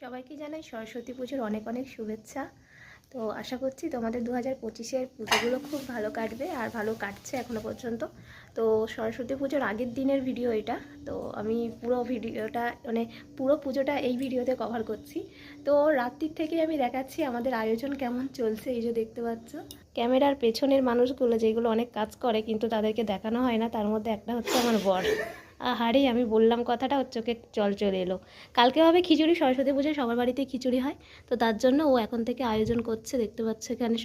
সবাইকে জানাই সরস্বতী পুজোর অনেক অনেক শুভেচ্ছা। তো আশা করছি তোমাদের দু হাজার পঁচিশের পুজোগুলো খুব ভালো কাটবে আর ভালো কাটছে এখনও পর্যন্ত। তো সরস্বতী পুজোর আগের দিনের ভিডিও এটা। তো আমি পুরো ভিডিওটা মানে পুরো পুজোটা এই ভিডিওতে কভার করছি। তো রাত্রির থেকে আমি দেখাচ্ছি আমাদের আয়োজন কেমন চলছে, এই যে দেখতে পাচ্ছ। ক্যামেরার পেছনের মানুষগুলো যেগুলো অনেক কাজ করে কিন্তু তাদেরকে দেখানো হয় না, তার মধ্যে একটা হচ্ছে আমার বর। আহারে, আমি বললাম কথাটা, ওর চোখে জল চলে এলো। কালকে হবে খিচুড়ি, সরস্বতী পুজোয় সবার বাড়িতে খিচুড়ি হয়। তো তার জন্য ও এখন থেকে আয়োজন করছে, দেখতে পাচ্ছ এখানে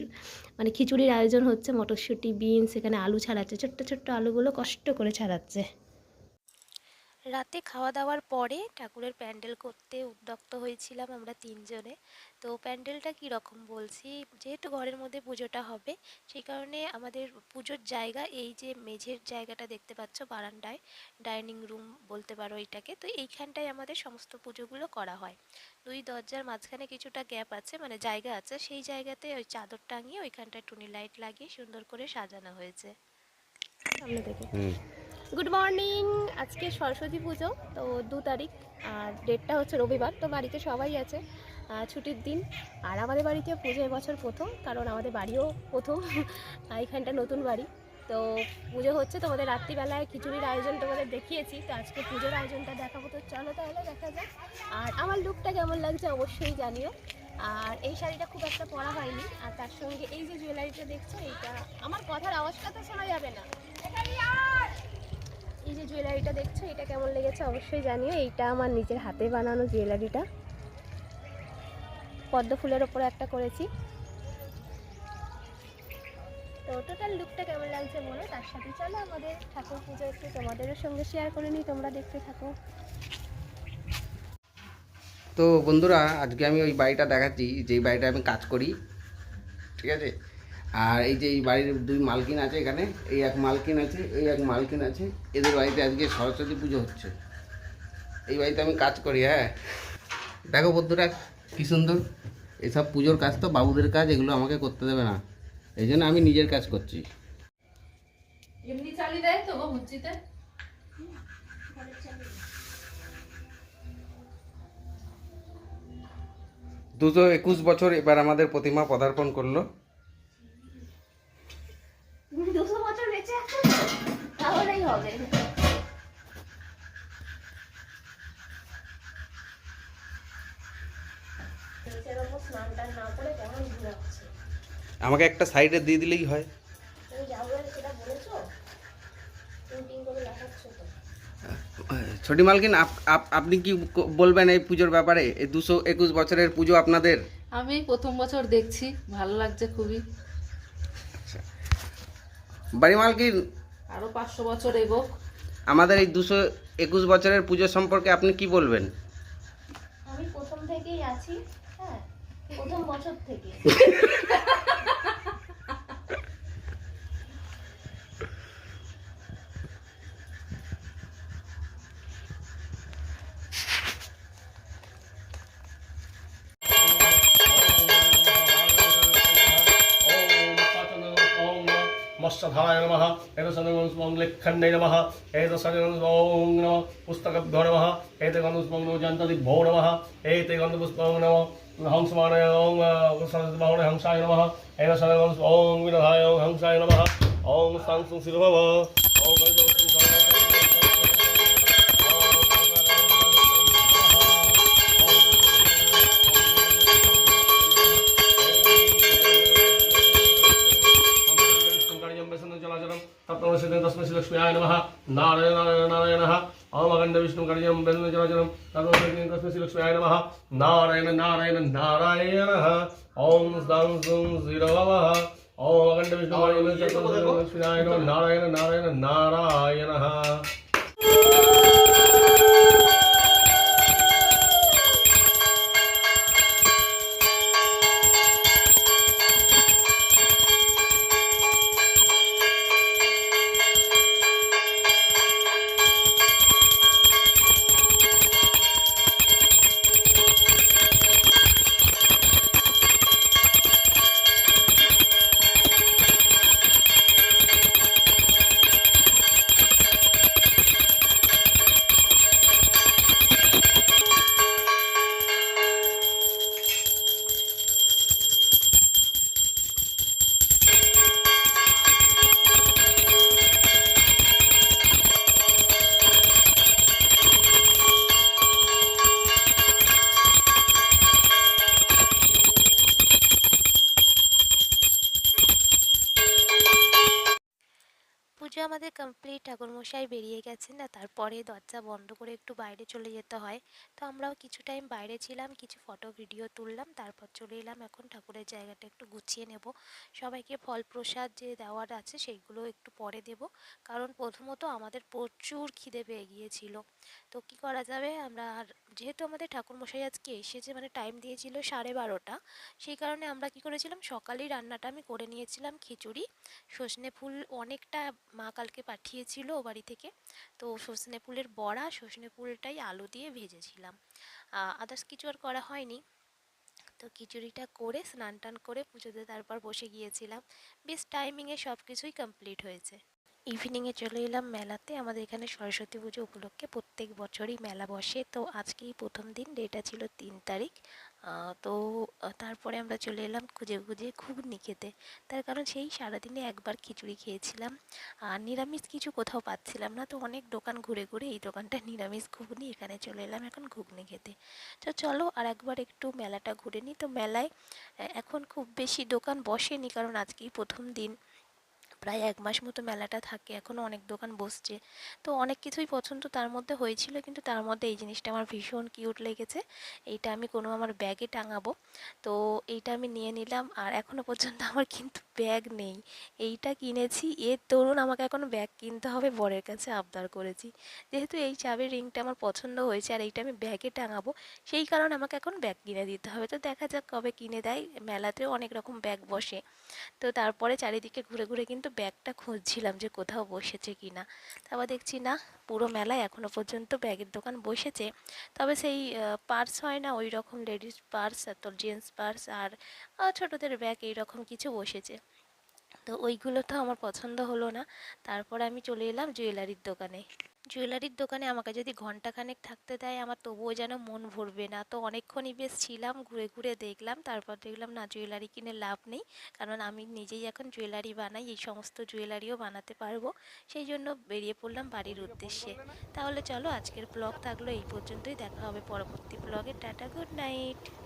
মানে খিচুড়ির আয়োজন হচ্ছে, মটরশুঁটি, বিনস, এখানে আলু ছাড়াচ্ছে। ছোট্ট ছোট্ট আলুগুলো কষ্ট করে ছাড়াচ্ছে। রাতে খাওয়া দাওয়ার পরে ঠাকুরের প্যান্ডেল করতে উদ্যক্ত হয়েছিলাম আমরা তিনজনে। তো প্যান্ডেলটা কী রকম বলছি? যেহেতু ঘরের মধ্যে পুজোটা হবে সেই কারণে আমাদের পুজোর জায়গা এই যে মেঝের জায়গাটা দেখতে পাচ্ছ বারান্দায় ডাইনিং রুম বলতে পারো এটাকে তো এইখানটায় আমাদের সমস্ত পুজোগুলো করা হয়। দুই দরজার মাঝখানে কিছুটা গ্যাপ আছে মানে জায়গা আছে সেই জায়গাতে ওই চাদর টাঙিয়ে ওইখানটায় টুনি লাইট লাগিয়ে সুন্দর করে সাজানো হয়েছে। সামনে থেকে গুড মর্নিং আজকে সরস্বতী পুজো, তো দু তারিখ, আর ডেটটা হচ্ছে রবিবার, তো বাড়িতে সবাই আছে ছুটির দিন। আর আমাদের বাড়িতে পুজো এবছর প্রথম, কারণ আমাদের বাড়িও প্রথম এখানটা নতুন বাড়ি। তো পুজো হচ্ছে তোমাদের রাত্রিবেলায় খিচুড়ির আয়োজন তোমাদের দেখিয়েছি, তো আজকে পুজোর আয়োজনটা দেখাবো। তো চলো তাহলে দেখা যাক। আর আমার লুকটা কেমন লাগছে অবশ্যই জানিও। আর এই শাড়িটা খুব একটা পরা হয়নি, আর তার সঙ্গে এই যে জুয়েলারিটা দেখছ, এইটা, আমার কথার আওয়াজটা তো শোনা যাবে না। এই যে জুয়েলারিটা দেখছ, এটা কেমন লেগেছে অবশ্যই জানিও। এইটা আমার নিজের হাতে বানানো জুয়েলারিটা পদ্ম ফুলের ওপরে একটা করেছি। তো টোটাল লুকটা কেমন লাগছে বলো? তার সাথে চলো আমাদের ঠাকুর পুজো একটু তোমাদেরও সঙ্গে শেয়ার করে নিই, তোমরা দেখতে থাকো। তো বন্ধুরা, আজকে আমি ওই বাড়িটা দেখাচ্ছি, যেই বাড়িটা আমি কাজ করি। ঠিক আছে? আর এই যে এই বাড়ির দুই মালকিন আছে এখানে এই এক মালকিন আছে এই এক মালকিন আছে এদের বাড়িতে আজকে সরস্বতী পুজো হচ্ছে। এই বাড়িতে আমি কাজ করি হ্যাঁ। দেখো বন্ধুরা কী সুন্দর। এসব পুজোর কাজ তো বাবুদের কাজ এগুলো আমাকে করতে দেবে না। এই জন্য আমি নিজের কাজ করছি। এমনি চালিয়ে দেয় তো মুচিতে দুশো একুশ বছর এবার আমাদের প্রতিমা পদার্পণ করল তুমি দুশো বছর বেঁচে আছো তো? তাহলেই হবে নিচের ওপর স্নান টান না করে কেমন ঘুরাচ্ছে আমাকে একটা সাইডে দিয়ে দিলেই হয়। তুমি যাবে সেটা বলেছ? টিং করে দেখাচ্ছ তো। ছোটি মালকিন আপ- আপ- আপনি কি বলবেন এই পুজোর ব্যাপারে? এই দুশো একুশ বছরের পুজো আপনাদের? আমি প্রথম বছর দেখছি ভালো লাগছে খুবই। বাড়ি মালকিন আরও পাঁচশো বছর এগোক। আমাদের এই দুশো একুশ বছরের পুজো সম্পর্কে আপনি কি বলবেন? আমি প্রথম থেকেই আছি। প্রথম বছর থেকে मत्स्यधाय नमः एतसनुस्मं लेखण्डे नमः एतसनुस्मं नमः पुस्तकभ्यो नमः एते गन्धुस्मं नमः जन्तदिभ्यो नमः एते गन्धपुष्पं नमः हम समानाय ओम सरस्वती हंसाय नम ऐन शरण ओम विनधाय ओम हंसाय नम ओम सांग सुं शिरभव ओम तत्व तस्में श्री लक्ष्म्याय नम नारायण नारायण नारायण ओम अखण्ड विष्णु कर्यं ब्रह्म चराचरं तस्मै तस्मै श्रीलक्ष्म्याय नमः नारायण नारायण नारायणः ॐ स्दां सुं शिरवः ॐ अखण्ड विष्णु कर्यं लक्ष्म्याय नमः नारायण नारायण नारायणः আমাদের কমপ্লিট ঠাকুরমশাই বেরিয়ে গেছেন না, তারপরে দরজা বন্ধ করে একটু বাইরে চলে যেতে হয়। তো আমরাও কিছু টাইম বাইরে ছিলাম, কিছু ফটো ভিডিও তুললাম, তারপর চলে এলাম। এখন ঠাকুরের জায়গাটা একটু গুছিয়ে নেব। সবাইকে ফল প্রসাদ যে দেওয়ার আছে, সেইগুলো একটু পরে দেব। কারণ প্রথমত আমাদের প্রচুর খিদে পেয়ে গিয়েছিল। তো কি করা যাবে? আমরা আর যেহেতু আমাদের ঠাকুরমশাই আজকে এসেছে মানে টাইম দিয়েছিল সাড়ে বারোটা, সেই কারণে আমরা কি করেছিলাম? সকালেই রান্নাটা আমি করে নিয়েছিলাম খিচুড়ি। সজনে ফুল অনেকটা মা কালকে পাঠিয়েছিল ও বাড়ি থেকে। তো সজনে ফুলের বড়া সজনে ফুলটাই আলু দিয়ে ভেজেছিলাম। আদার্স কিছু আর করা হয়নি। তো খিচুড়িটা করে, স্নান টান করে পুজোতে তারপর বসে গিয়েছিলাম। বেশ টাইমিংয়ে সব কিছুই কমপ্লিট হয়েছে। ইভিনিংয়ে চলে এলাম মেলাতে। আমাদের এখানে সরস্বতী পুজো উপলক্ষে প্রত্যেক বছরই মেলা বসে। তো আজকেই প্রথম দিন ডেটা ছিল তিন তারিখ। তো তারপরে আমরা চলে এলাম খুঁজে খুঁজে ঘুগনি খেতে। তার কারণ সেই সারাদিনে একবার খিচুড়ি খেয়েছিলাম। আর নিরামিষ কিছু কোথাও পাচ্ছিলাম না, তো অনেক দোকান ঘুরে ঘুরে এই দোকানটা নিরামিষ ঘুগনি, এখানে চলে এলাম এখন ঘুগনি খেতে। তো চলো আর একবার একটু মেলাটা ঘুরে নিই। তো মেলায় এখন খুব বেশি দোকান বসেনি কারণ আজকেই প্রথম দিন। প্রায় এক মাস মতো মেলাটা থাকে এখনও অনেক দোকান বসছে। তো অনেক কিছুই পছন্দ তার মধ্যে হয়েছিল, কিন্তু তার মধ্যে এই জিনিসটা আমার ভীষণ কিউট লেগেছে। এইটা আমি কোনো আমার ব্যাগে টাঙাবো। তো এইটা আমি নিয়ে নিলাম, আর এখনও পর্যন্ত আমার কিন্তু ব্যাগ নেই। এইটা কিনেছি এর দরুন আমাকে এখন ব্যাগ কিনতে হবে, বরের কাছে আবদার করেছি। যেহেতু এই চাবির রিংটা আমার পছন্দ হয়েছে, আর এইটা আমি ব্যাগে টাঙাবো, সেই কারণে আমাকে এখন ব্যাগ কিনে দিতে হবে। তো দেখা যাক কবে কিনে দেয়। মেলাতেও অনেক রকম ব্যাগ বসে। তো তারপরে চারিদিকে ঘুরে ঘুরে কিন্তু ব্যাগটা খুঁজছিলাম যে কোথাও বসেছে কি না তারপর দেখছি, না, পুরো মেলায় এখনও পর্যন্ত ব্যাগের দোকান বসেছে। তবে সেই পার্স হয় না ওই রকম লেডিস পার্স তো জেন্টস পার্স, আর ছোটোদের ব্যাগ এই রকম কিছু বসেছে। তো ওইগুলো তো আমার পছন্দ হলো না। তারপর আমি চলে এলাম জুয়েলারির দোকানে। জুয়েলারির দোকানে আমাকে যদি ঘন্টাখানেক থাকতে দেয়, আমার তবুও যেন মন ভরবে না। তো অনেকক্ষণই বেশ ছিলাম, ঘুরে ঘুরে দেখলাম, তারপর দেখলাম, না, জুয়েলারি কিনে লাভ নেই। কারণ আমি নিজেই এখন জুয়েলারি বানাই, এই সমস্ত জুয়েলারিও বানাতে পারব। সেই জন্য বেরিয়ে পড়লাম বাড়ির উদ্দেশ্যে। তাহলে চলো, আজকের ব্লগ থাকল এই পর্যন্তই। দেখা হবে পরবর্তী ব্লগে। Tata, good night.